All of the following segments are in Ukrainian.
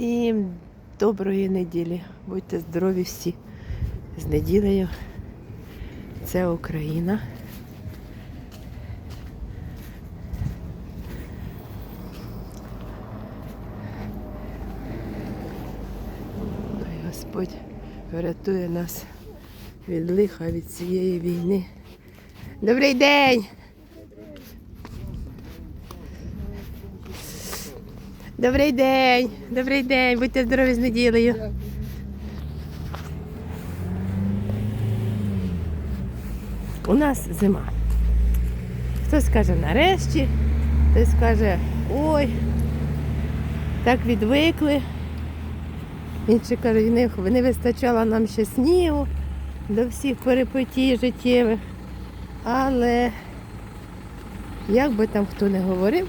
Всім доброї неділі. Будьте здорові всі. З неділею. Це Україна. Хай Господь врятує нас від лиха, від цієї війни. Добрий день! Добрий день, добрий день, будьте здорові з неділею. У нас зима. Хтось каже нарешті, хтось каже ой, так відвикли. Інші кажуть, не, вистачало нам ще снігу до всіх перипетій життєвих. Але як би там хто не говорив,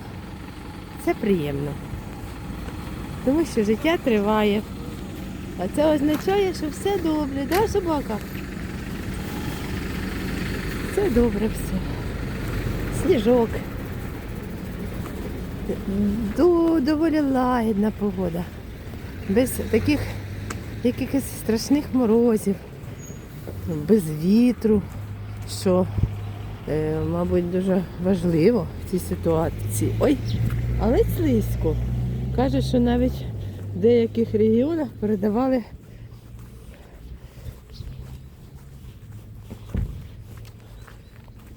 це приємно тому що життя триває. А це означає, що все добре, да, собака? Все добре все. Сніжок. Доволі лагідна погода. Без таких якихось страшних морозів, без вітру, що, е, мабуть, дуже важливо в цій ситуації. Ой, але слизько. Каже, що навіть в деяких регіонах передавали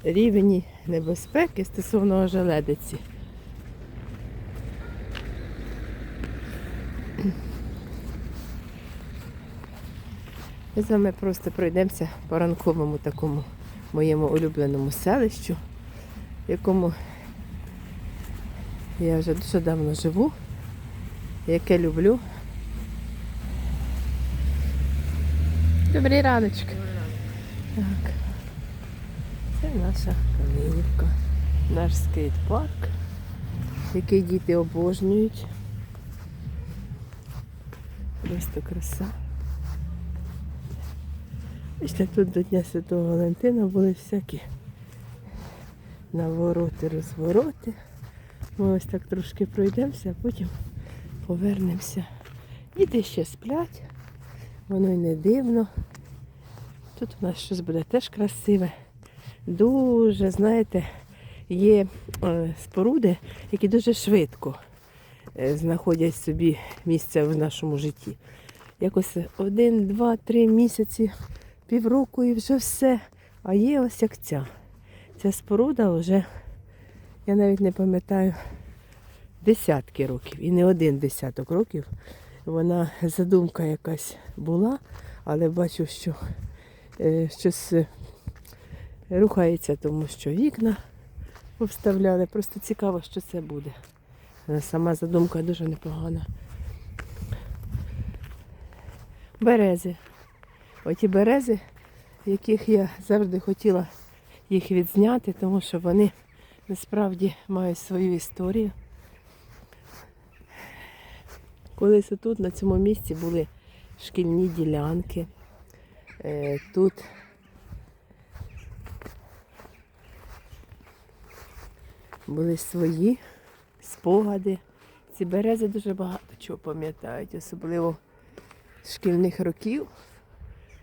рівні небезпеки стосовно ожеледиці. Ми з вами просто пройдемося по ранковому такому моєму улюбленому селищу, в якому я вже дуже давно живу, яке люблю. Добрий раночок. Так. Це наша Калинівка, наш скейт-парк, який діти обожнюють. Просто краса. Бачите, тут до Дня Святого Валентина були всякі навороти, розвороти. Ми ось так трошки пройдемося, а потім повернемося. Діти ще сплять, воно й не дивно. Тут у нас щось буде теж красиве. Дуже, знаєте, є е, споруди, які дуже швидко е, знаходять собі місце в нашому житті. Якось один, два, три місяці, півроку і вже все. А є ось як ця. Ця споруда вже я навіть не пам'ятаю десятки років, і не один десяток років. Вона задумка якась була, але бачу, що е, щось е, рухається, тому що вікна повставляли. Просто цікаво, що це буде. Е, Сама задумка дуже непогана. Берези. Оті берези, яких я завжди хотіла їх відзняти, тому що вони насправді мають свою історію. Колись тут, на цьому місці, були шкільні ділянки. Е, Тут були свої спогади. Ці берези дуже багато чого пам'ятають, особливо шкільних років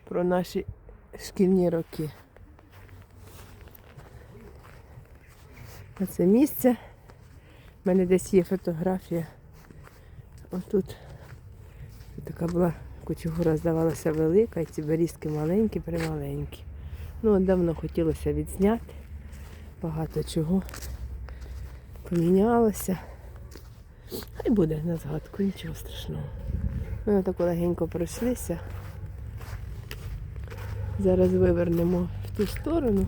про наші шкільні роки. Оце місце. У мене десь є фотографія. Отут тут така була кучугура, здавалася велика, і ці берізки маленькі, прималенькі. Ну, от давно хотілося відзняти. Багато чого помінялося. Хай буде на згадку, нічого страшного. Ми отак легенько пройшлися. Зараз вивернемо в ту сторону,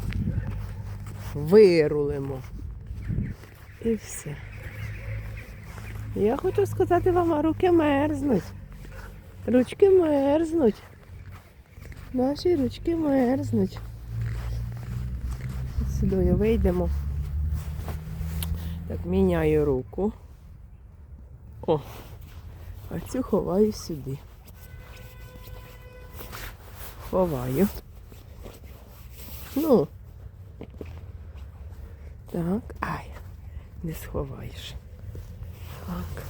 вирулимо. І все. Я хочу сказати вам, а руки мерзнуть. Ручки мерзнуть. Наші ручки мерзнуть. Сюди вийдемо. Так, міняю руку. О, а цю ховаю сюди. Ховаю. Ну. Так, ай, не сховаєш. Так.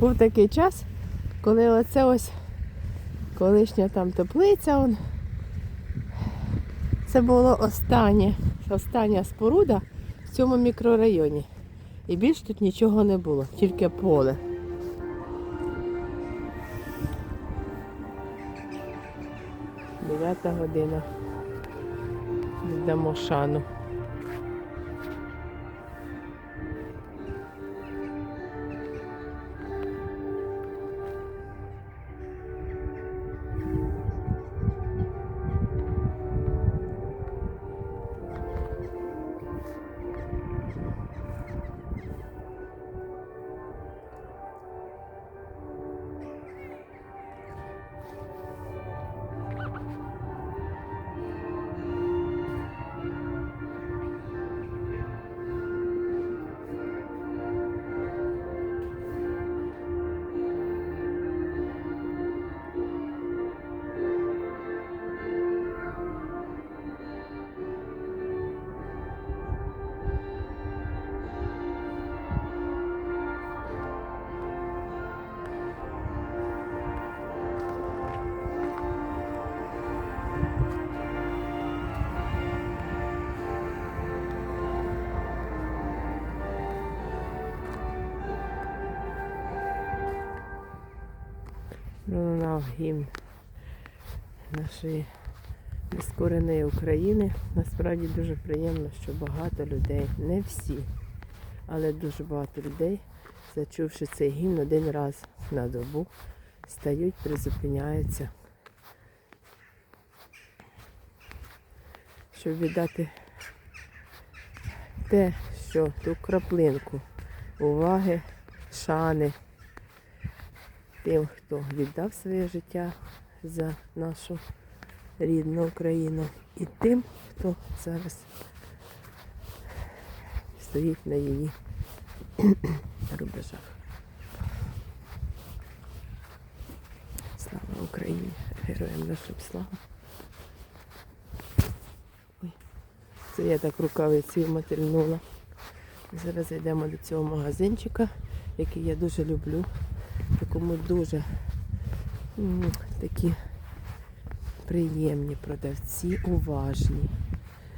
Був такий час, коли оце ось колишня там теплиця, он, це була остання, остання споруда в цьому мікрорайоні. І більш тут нічого не було, тільки поле. da rodina de Damochano. Пролунав гімн нашої нескореної України. Насправді дуже приємно, що багато людей, не всі, але дуже багато людей, зачувши цей гімн один раз на добу, стають, призупиняються, щоб віддати те, що ту краплинку уваги, шани тим, хто віддав своє життя за нашу рідну Україну, і тим, хто зараз стоїть на її рубежах. Слава Україні! Героям нашим слава! Ой, це я так рукавиці матернула. Зараз йдемо до цього магазинчика, який я дуже люблю в дуже такі приємні продавці, уважні,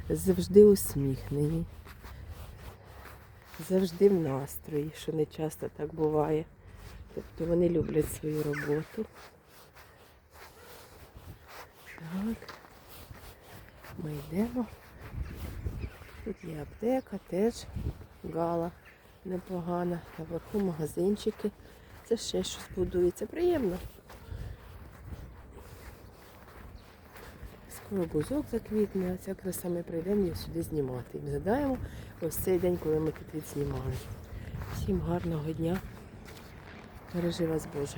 завжди усміхнені, завжди в настрої, що не часто так буває. Тобто вони люблять свою роботу. Так, ми йдемо. Тут є аптека, теж гала непогана. Наверху магазинчики. Це ще щось будується. Приємно. Скоро бузок заквітне, а краса ми прийдемо сюди знімати. І згадаємо ось цей день, коли ми тут відзнімали. Всім гарного дня. Бережи вас Боже.